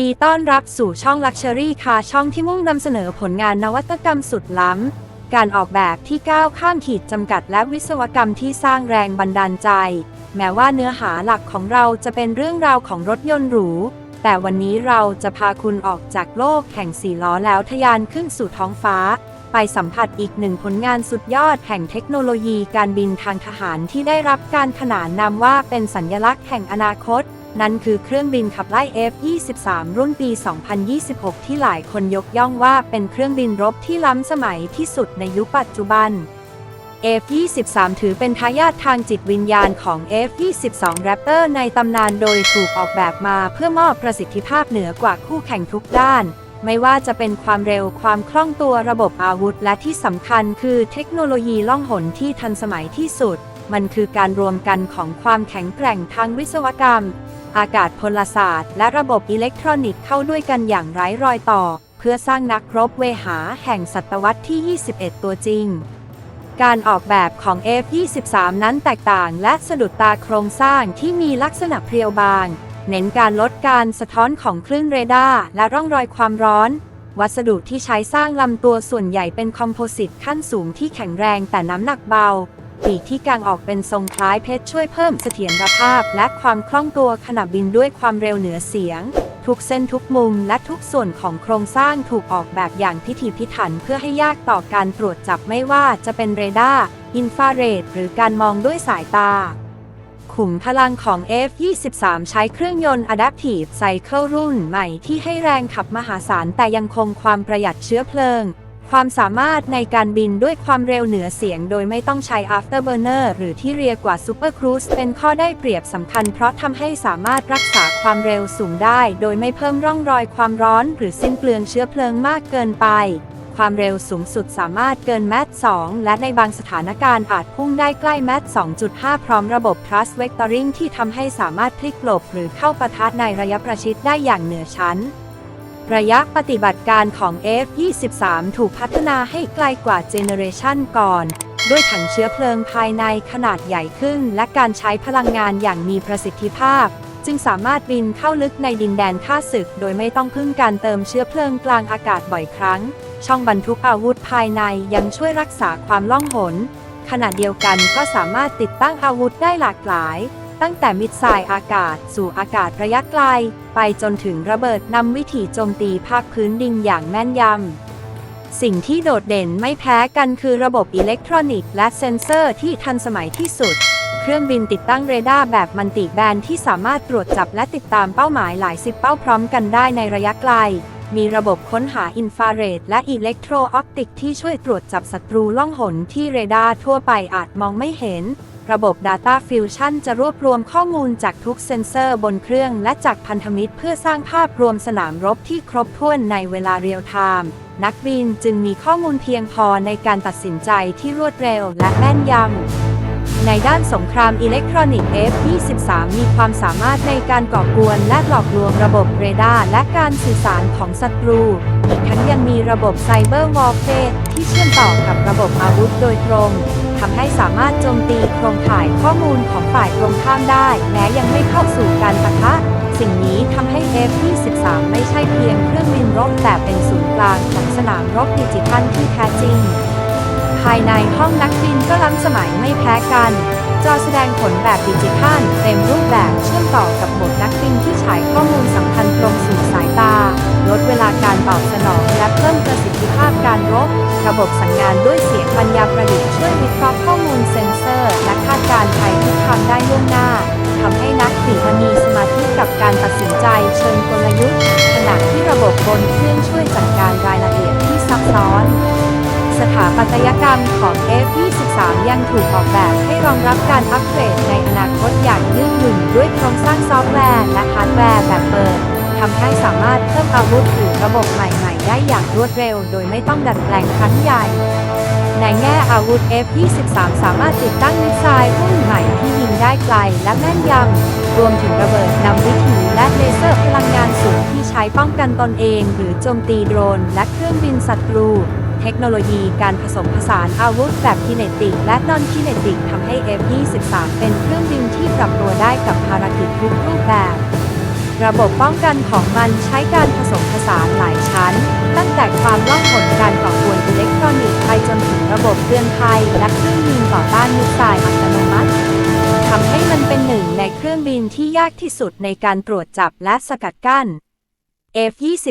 ดีต้อนรับสู่ช่อง Luxury Car ช่องที่มุ่งนำเสนอผลงานนวัตกรรมสุดล้ำ การออกแบบที่ก้าวข้ามขีดจำกัดและวิศวกรรมที่สร้างแรงบันดาลใจ แม้ว่าเนื้อหาหลักของเราจะเป็นเรื่องราวของรถยนต์หรู แต่วันนี้เราจะพาคุณออกจากโลกแห่งสี่ล้อแล้วทะยานขึ้นสู่ท้องฟ้า ไปสัมผัสอีกหนึ่งผลงานสุดยอดแห่งเทคโนโลยีการบินทางทหารที่ได้รับการขนานนามว่าเป็นสัญญลักษณ์แห่งอนาคต นั่นคือเครื่องบินขับไล่ F-23 รุ่นปี 2026 ที่หลายคนยกย่องว่าเป็นเครื่องบินรบที่ล้ำสมัยที่สุดในยุคปัจจุบัน F-23 ถือเป็นทายาททางจิตวิญญาณของ F-22 Raptor ในตำนานโดยถูกออกแบบมาเพื่อมอบประสิทธิภาพเหนือกว่าคู่แข่งทุกด้าน ไม่ว่าจะเป็นความเร็วความคล่องตัวระบบอาวุธ และที่สำคัญคือเทคโนโลยีล่องหนที่ทันสมัยที่สุด มันคือการรวมกันของความแข็งแกร่งทางวิศวกรรม อากาศพลศาสตร์ และระบบอิเล็กทรอนิกส์เข้าด้วยกันอย่างไร้รอยต่อ เพื่อสร้างนักรบเวหาแห่งศตวรรษที่ 21 ตัวจริง การออกแบบของ F23 นั้นแตกต่างและสะดุดตาโครงสร้างที่มีลักษณะเพรียวบาง เน้นการลดการสะท้อนของคลื่นเรดาร์และร่องรอยความร้อนวัสดุที่ใช้สร้างลำตัวส่วนใหญ่เป็นคอมโพสิตขั้นสูงที่แข็งแรงแต่น้ำหนักเบา ปีกที่กางออกเป็นทรงคล้ายเพชรช่วยเพิ่มเสถียรภาพ และความคล่องตัวขณะบินด้วยความเร็วเหนือเสียง ทุกเส้นทุกมุมและทุกส่วนของโครงสร้างถูกออกแบบอย่างพิถีพิถันเพื่อให้ยากต่อการตรวจจับไม่ว่าจะเป็นเรดาร์อินฟราเรดหรือการมองด้วยสายตาขุมพลังของ F23 ใช้เครื่องยนต์ Adaptive Cycle รุ่นใหม่ที่ให้แรงขับมหาศาลแต่ยังคงความประหยัดเชื้อเพลิง ความสามารถในการบินด้วยความเร็วเหนือเสียงโดยไม่ต้องใช้ Afterburner หรือที่เรียกว่า Super Cruise เป็นข้อได้เปรียบสำคัญเพราะทำให้สามารถรักษาความเร็วสูงได้ โดยไม่เพิ่มร่องรอยความร้อน หรือสิ้นเปลืองเชื้อเพลิงมากเกินไป ความเร็วสูงสุดสามารถเกินแมท2และในบางสถานการณ์อาจพุ่งได้ใกล้แมท2.5 พร้อมระบบ Thrust Vectoring ที่ทำให้สามารถพลิกหลบหรือเข้าปะทะในระยะประชิดได้อย่างเหนือชั้น ระยะปฏิบัติการของ F23 ถูกพัฒนาให้ไกลกว่าเจเนเรชันก่อน ด้วยถังเชื้อเพลิงภายในขนาดใหญ่ขึ้น และการใช้พลังงานอย่างมีประสิทธิภาพ จึงสามารถบินเข้าลึกในดินแดนข้าศึก โดยไม่ต้องพึ่งการเติมเชื้อเพลิงกลางอากาศบ่อยครั้ง ช่องบรรทุกอาวุธภายในยังช่วยรักษาความล่องหน ขณะเดียวกันก็สามารถติดตั้งอาวุธได้หลากหลาย ตั้งแต่มิดไซล์อากาศ สู่อากาศระยะไกล ไปจนถึงระเบิดนำวิถีโจมตีภาคพื้นดินอย่างแม่นยำ สิ่งที่โดดเด่นไม่แพ้กันคือระบบอิเล็กทรอนิกส์และเซ็นเซอร์ที่ทันสมัยที่สุด เครื่องบินติดตั้งเรดาร์แบบมันติแบนที่สามารถตรวจจับและติดตามเป้าหมายหลายสิบเป้าพร้อมกันได้ในระยะไกล มีระบบค้นหาอินฟราเรดและอิเล็กโทรออปติกที่ช่วยตรวจจับศัตรูล่องหนที่เรดาร์ทั่วไปอาจมองไม่เห็น ระบบ Data Fusion จะรวบรวมข้อมูลจากทุกเซ็นเซอร์บนเครื่องและจากพันธมิตรเพื่อสร้างภาพรวมสนามรบที่ครบถ้วนในเวลาเรียลไทม์นักบินจึงมีข้อมูลเพียงพอในการตัดสินใจที่รวดเร็วและแม่นยำ ในด้านสงครามอิเล็กทรอนิกส์ F-23 มีความสามารถในการก่อกวนและหลอกลวงระบบเรดาร์และการสื่อสารของศัตรู อีกทั้งยังมีระบบไซเบอร์วอลเฟสที่เชื่อมต่อกับระบบอาวุธโดยตรง ทำให้สามารถโจมตีโครงข่ายข้อมูลของฝ่ายตรงข้ามได้ แม้ยังไม่เข้าสู่การปะทะ สิ่งนี้ทำให้ F-23 ไม่ใช่เพียงเครื่องบินรบแต่เป็นศูนย์กลางของสนามรบดิจิทัลที่แท้จริง ภายในห้องนักบินก็ล้ำสมัยไม่แพ้กันจอแสดงผลแบบดิจิทัลเต็มรูปแบบเชื่อมต่อกับหมดนักบินที่ฉายข้อมูลสำคัญตรงสู่ วลาการตอบสนอง และเพิ่มประสิทธิภาพการรบ ระบบสั่งงานด้วยเสียงปัญญาประดิษฐ์ช่วยวิเคราะห์ข้อมูลเซ็นเซอร์ และคาดการณ์ภัยทุกคำได้ล่วงหน้าทำให้นักบินมีสมาธิกับการตัดสินใจเชิงกลยุทธ์ขณะที่ระบบบนเครื่องช่วยจัดการรายละเอียดที่ซับซ้อน สถาปัตยกรรมของ F23 ยังถูกออกแบบให้รองรับการอัปเกรดในอนาคตอย่างยืดหยุ่นด้วยโครงสร้างซอฟต์แวร์และฮาร์ดแวร์แบบเปิด ทำให้สามารถเพิ่มอาวุธหรือระบบใหม่ๆ ได้อย่างรวดเร็ว โดยไม่ต้องดัดแปลงครั้งใหญ่ ในแง่อาวุธ F23 สามารถติดตั้งมิสไซล์รุ่นใหม่ที่ยิงได้ไกลและแม่นยำ รวมถึงระเบิดนำวิถีและเลเซอร์พลังงานสูงที่ใช้ป้องกันตนเอง หรือโจมตีโดรน และเครื่องบินศัตรูเทคโนโลยีการผสมผสานอาวุธแบบคิเนติก และนอนคิเนติกทำให้ F-23 เป็นเครื่องบินที่ปรับตัวได้กับภารกิจทุกรูปแบบ ระบบป้องกันของมันใช้การผสมผสานหลายชั้น ตั้งแต่ความล่องหนการก่อกวนอิเล็กทรอนิกส์ไปจนถึงระบบเตือนภัยและเครื่องยิงต่อต้านมิสไซล์อัตโนมัติทำให้มันเป็นหนึ่งในเครื่องบินที่ยากที่สุดในการตรวจจับและสกัดกั้น F-20